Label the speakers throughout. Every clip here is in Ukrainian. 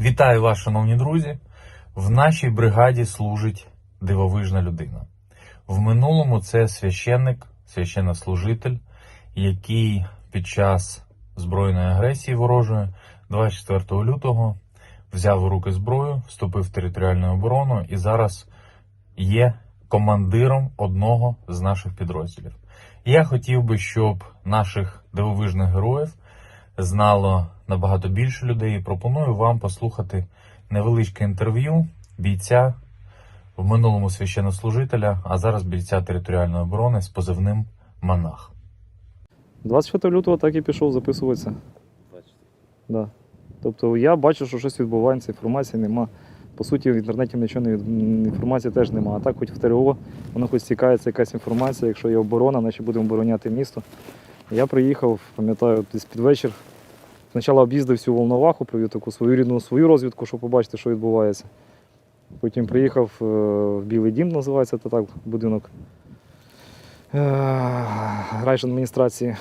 Speaker 1: Вітаю вас, шановні друзі. В нашій бригаді служить дивовижна людина. В минулому це священник, священнослужитель, який під час збройної агресії ворожої 24 лютого взяв у руки зброю, вступив в територіальну оборону і зараз є командиром одного з наших підрозділів. Я хотів би, щоб наших дивовижних героїв знало набагато більше людей. І пропоную вам послухати невеличке інтерв'ю бійця в минулому священнослужителя, а зараз бійця територіальної оборони з позивним Монах.
Speaker 2: 24 лютого так і пішов записуватися. Да. Тобто я бачу, що щось відбувається, інформації нема. По суті, в інтернеті нічого не від- інформації теж нема. А так, хоч в ТРО, воно хоч цікається якась інформація, якщо є оборона, значить будемо обороняти місто. Я приїхав, пам'ятаю, десь під вечір. Спочатку об'їздив всю Волноваху, провів таку свою рідну свою розвідку, щоб побачити, що відбувається. Потім приїхав е, в Білий Дім, називається це так, будинок е, райдержадміністрації.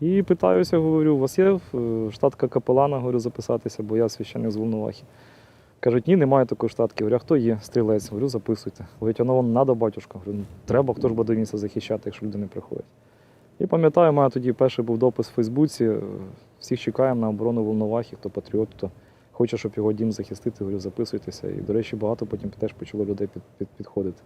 Speaker 2: І питаюся, говорю, у вас є е, штатка капелана, говорю, записатися, бо я священник з Волновахи. Кажуть, ні, немає такої штатки. Говорю, а хто є? Стрілець. Говорю, записуйте. Говорять, воно вам треба, батюшка. Говорю, ну, треба, хто ж буде місце захищати, якщо люди не приходять. І пам'ятаю, мене тоді перший був допис в Фейсбуці. Всіх чекаємо на оборону Волновахи, хто патріот, хто хоче, щоб його дім захистити, говорю, записуйтеся. І, до речі, багато потім теж почало людей під, під, підходити.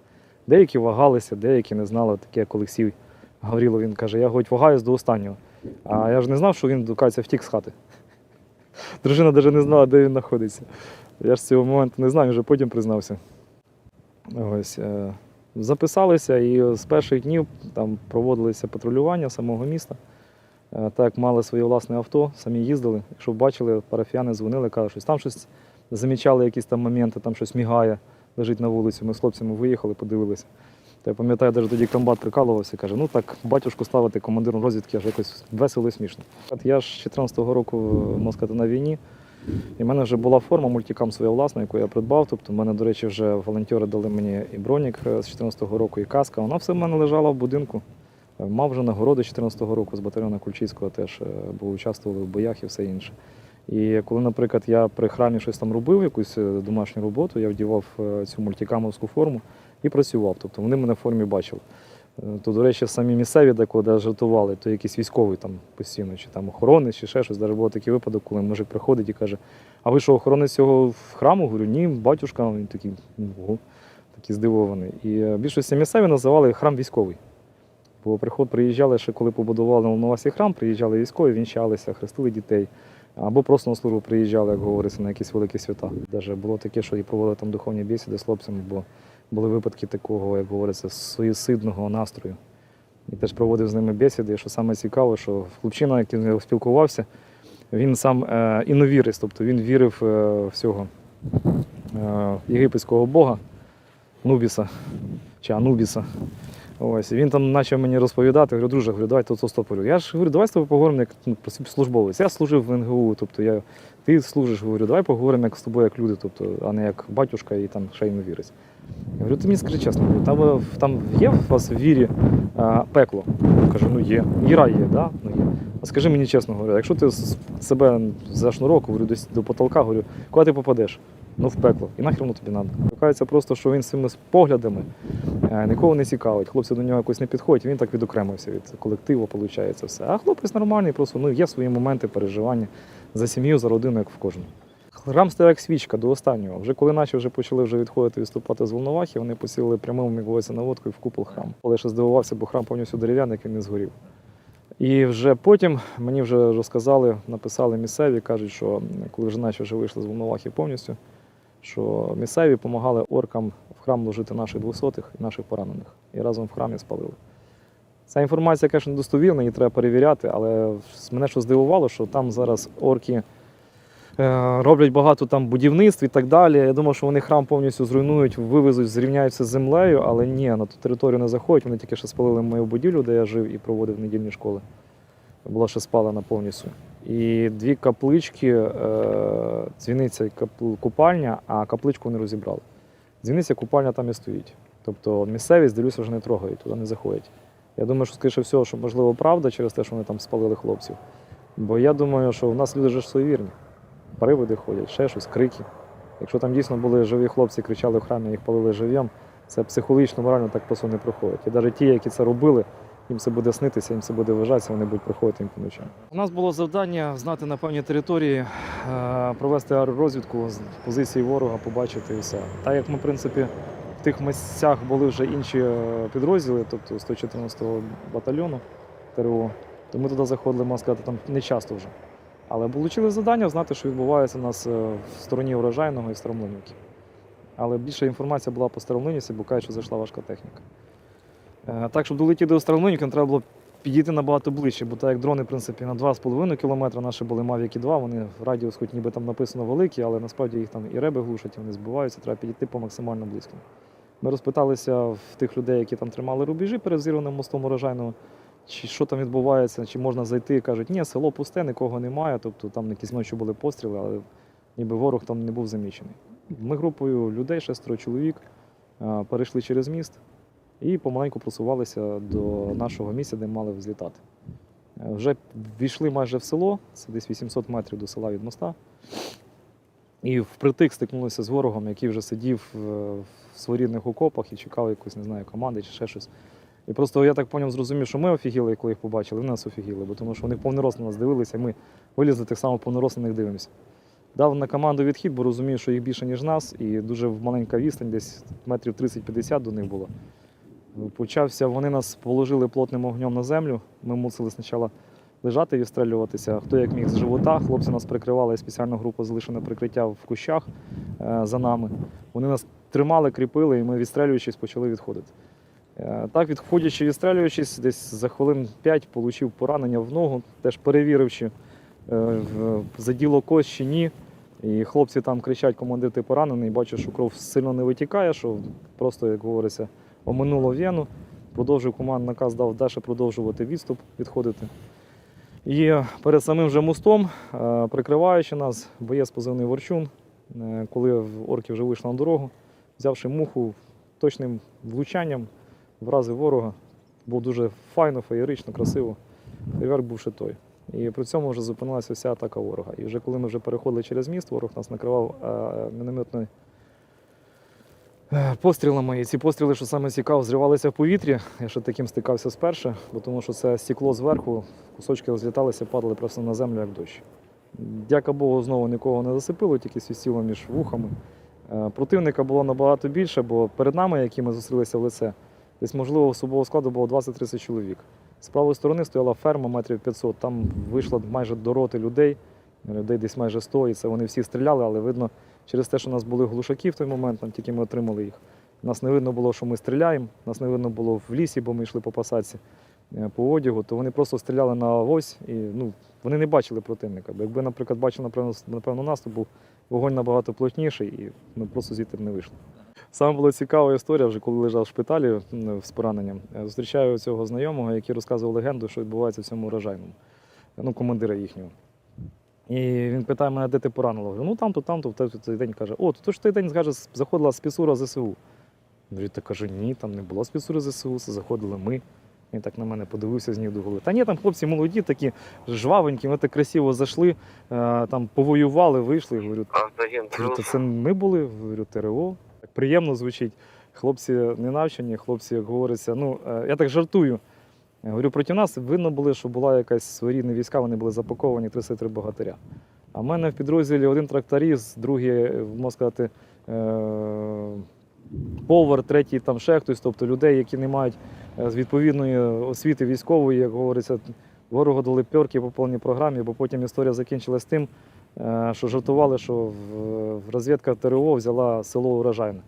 Speaker 2: Деякі вагалися, деякі не знали, таке як Олексій Гаврілов, він каже, я хоч вагаюсь до останнього. А я ж не знав, що він, кажеться, втік з хати. Дружина навіть не знала, де він знаходиться. Я ж з цього моменту не він вже потім признався. Ось, е, записалися і з перших днів там проводилися патрулювання самого міста. Е, Так мали своє власне авто, самі їздили. Якщо бачили, парафіяни дзвонили, кажуть, що там щось замічали, якісь там моменти, там щось мігає, лежить на вулиці. Ми з хлопцями виїхали, подивилися. Та я пам'ятаю, навіть тоді комбат прикалувався, каже, ну так батюшку ставити командиром розвідки аж якось весело і смішно. Я ж 14-го року можна сказати, на війні, і в мене вже була форма мультикам своя власна, яку я придбав. Тобто, в мене, до речі, вже волонтери дали мені і бронік з 14-го року, і каска. Вона все в мене лежала в будинку. Е, Мав вже нагороди 14-го року з батальйону Кульчицького теж, е, бо участвували в боях і все інше. І коли, наприклад, я при храмі щось там робив, якусь е, домашню роботу, я вдівав цю мультикамовську форму і працював. Тобто вони мене в формі бачили. Е, То, до речі, самі місцеві, де жартували, то якийсь військовий там постійно, чи там охоронець, чи ще щось. Навіть був такий випадок, коли мужик приходить і каже: А ви що, охоронець цього храму? Говорю, ні, батюшка. Він такий, ого, такий здивований. І е, більшості місцеві називали храм військовий. Бо приход приїжджали ще коли побудували на Волновасі храм, приїжджали військові, вінчалися, хрестили дітей. Або просто на службу приїжджали, як говориться, на якісь великі свята. Даже було таке, що і проводили там духовні бесіди з хлопцями, бо були випадки такого, як говориться, суїцидного настрою. І теж проводив з ними бесіди. Що саме цікаво, що хлопчина, який спілкувався, він сам е, іновірець, тобто він вірив е, в цього е, єгипетського бога Нубіса чи Анубіса. Ось, він там почав мені розповідати, говорю, друже, говорю, давай тут стоп. Говорю. Я ж говорю, давай з тобою поговоримо як ну, службовець. Я служив в НГУ, тобто я, ти служиш, говорю, давай поговоримо як з тобою, як люди, тобто, а не як батюшка і там ще й не вірець. Я говорю, ти мені скажи чесно, там, е, там є у вас в вірі а, пекло? Він каже, ну є. І рай є, да? ну є. А скажи мені чесно, говорю, якщо ти себе за шнурок, говорю, десь до потолка, говорю, куди ти попадеш? Ну, в пекло. І нахер воно тобі треба. Виявляється просто, що він своїми поглядами е, нікого не цікавить. Хлопці до нього якось не підходять, він так відокремився від колективу, виходить все. А хлопець нормальний, просто ну, є свої моменти переживання за сім'ю, за родину, як в кожному. Храм стояв як свічка до останнього. Вже коли наші вже почали вже відходити відступати з Волновахи, вони посіли прямим говориться, наводкою в купол храму. Але ще здивувався, бо храм повністю дерев'яний, як він не згорів. І вже потім мені вже розказали, написали місцеві, кажуть, що коли вже наші вже вийшли з Волновахи повністю, що місцеві допомагали оркам в храм ложити наших двохсотих і наших поранених. І разом в храмі спалили. Ця інформація, звісно, достовірна, її треба перевіряти, але мене що здивувало, що там зараз орки роблять багато там будівництв і так далі. Я думав, що вони храм повністю зруйнують, вивезуть, зрівняються з землею, але ні, на ту територію не заходять. Вони тільки що спалили мою будівлю, де я жив і проводив недільні школи. Була ще спалена повністю. І дві каплички, е, дзвіниця і купальня, а капличку вони розібрали. Дзвіниця, купальня там і стоїть. Тобто місцеві, здаюся, вже не трогають, туди не заходять. Я думаю, що, скоріше всього, що можливо правда через те, що вони там спалили хлопців. Бо я думаю, що в нас люди ж суєвірні. Привиди ходять, ще щось, крики. Якщо там дійсно були живі хлопці, кричали в храмі, їх палили жив'ям, це психологічно, морально так просто не проходить. І навіть ті, які це робили, їм це буде снитися, їм це буде вважатися, вони будуть приходити їм по ночам. У нас було завдання знати на певній території, е, провести аеророзвідку з позиції ворога, побачити і все. Так як ми, в принципі, в тих місцях були вже інші е, підрозділи, тобто 114-го батальйону ТРО, то ми туди заходили, можна сказати, там не часто вже. Але отримали завдання знати, що відбувається у нас е, в стороні урожайного і Старомлинівки. Але більша інформація була по Старомлинівці, бо кажуть, що зайшла важка техніка. Е, Так, щоб долетіти до Старомлинівки, треба було підійти набагато ближче, бо так як дрони, в принципі, на 2,5 км, наші були Mavic 2, вони радіус, хоч ніби там написано великі, але насправді їх там і реби глушать, і вони збиваються, треба підійти по максимально близько. Ми розпиталися в тих людей, які там тримали рубежі перед зірваним мостом урожайного, чи що там відбувається, чи можна зайти. Кажуть, ні, село пусте, нікого немає. Тобто там якісь ночі були постріли, але ніби ворог там не був замічений. Ми групою людей, шестеро чоловік, е, перейшли через міст і помаленьку просувалися до нашого місця, де мали взлітати. Е, Вже війшли майже в село, це десь 800 метрів до села від моста. І впритик стикнулися з ворогом, який вже сидів е, в своєрідних окопах і чекав якусь, не знаю, команди чи ще щось. І просто я так поняв, зрозумів, що ми офігіли, коли їх побачили, вони нас офігіли, бо тому що вони повний на нас дивилися, і ми вилізли так само повний на них дивимося. Дав на команду відхід, бо розумію, що їх більше, ніж нас, і дуже маленька відстань, десь метрів 30-50 до них було. Почався, вони нас положили плотним огнем на землю. Ми мусили спочатку лежати і відстрелюватися. Хто як міг з живота. Хлопці нас прикривали, спеціальна група залишена прикриття в кущах е, за нами. Вони нас тримали, кріпили, і ми, відстрелюючись, почали відходити. Е, Так, відходячи, і відстрелюючись, десь за хвилин 5 отримав поранення в ногу, теж перевіривши, е, заділо кость чи ні. І хлопці там кричать, командир поранений, бачу, що кров сильно не витікає, що просто, як говориться, оминуло вену. Продовжив команд наказ дав далі продовжувати відступ, відходити. І перед самим же мостом, е, прикриваючи нас, боєць позивний Ворчун, коли орки вже вийшли на дорогу, взявши муху точним влучанням, вразив ворога. Було дуже файно, феєрично, красиво. Фейверк був ще той. І при цьому вже зупинилася вся атака ворога. І вже коли ми вже переходили через міст, ворог нас накривав е, мінометною е, пострілами. І ці постріли, що саме цікаво, зривалися в повітрі. Я ще таким стикався спершу, бо тому що це стекло зверху, кусочки розліталися, падали просто на землю, як дощ. Дяка Богу, знову нікого не засипило, тільки свістіло між вухами. Е, Противника було набагато більше, бо перед нами, які ми зустрілися в лице, десь, можливо, особового складу було 20-30 чоловік. З правої сторони стояла ферма метрів 500, там вийшло майже до роти людей, людей десь майже 100, і це вони всі стріляли, але видно, через те, що у нас були глушаки в той момент, там тільки ми отримали їх. Нас не видно було, що ми стріляємо, нас не видно було в лісі, бо ми йшли по посадці е, по одягу, то вони просто стріляли на ось і ну, вони не бачили противника. Бо якби, наприклад, бачили, напевно, напевно, нас, то був вогонь набагато плотніший, і ми просто звідти не вийшли. Саме була цікава історія, вже коли лежав в шпиталі з пораненням. Зустрічаю цього знайомого, який розказував легенду, що відбувається в цьому урожайному, ну, командира їхнього. І він питає мене, де ти поранило? Говорю, ну там-то, там-то, в той, день каже, о, то, ж той день каже, заходила спецура ЗСУ. Говорю, та кажу, ні, там не було спецури ЗСУ, це заходили ми. Він так на мене подивився з ніг до голови. Та ні, там хлопці молоді, такі жвавенькі, ми так красиво зайшли, е, там повоювали, вийшли. Говорю, Кажу, то
Speaker 3: плюс.
Speaker 2: це ми були, говорю, ТРО. Приємно звучить. Хлопці не навчені, хлопці, як говориться, ну е, я так жартую. Я говорю, проти нас видно було, що була якась своєрідна війська, вони були запаковані 33 богатиря. А в мене в підрозділі один тракторист, другий, е, можна сказати, е- повар, третій там ще хтось, тобто людей, які не мають е, з відповідної освіти військової, як говориться, ворогу дали пьорки по повній програмі, бо потім історія закінчилась тим, е, що жартували, що розвідка ТРО взяла село урожайне.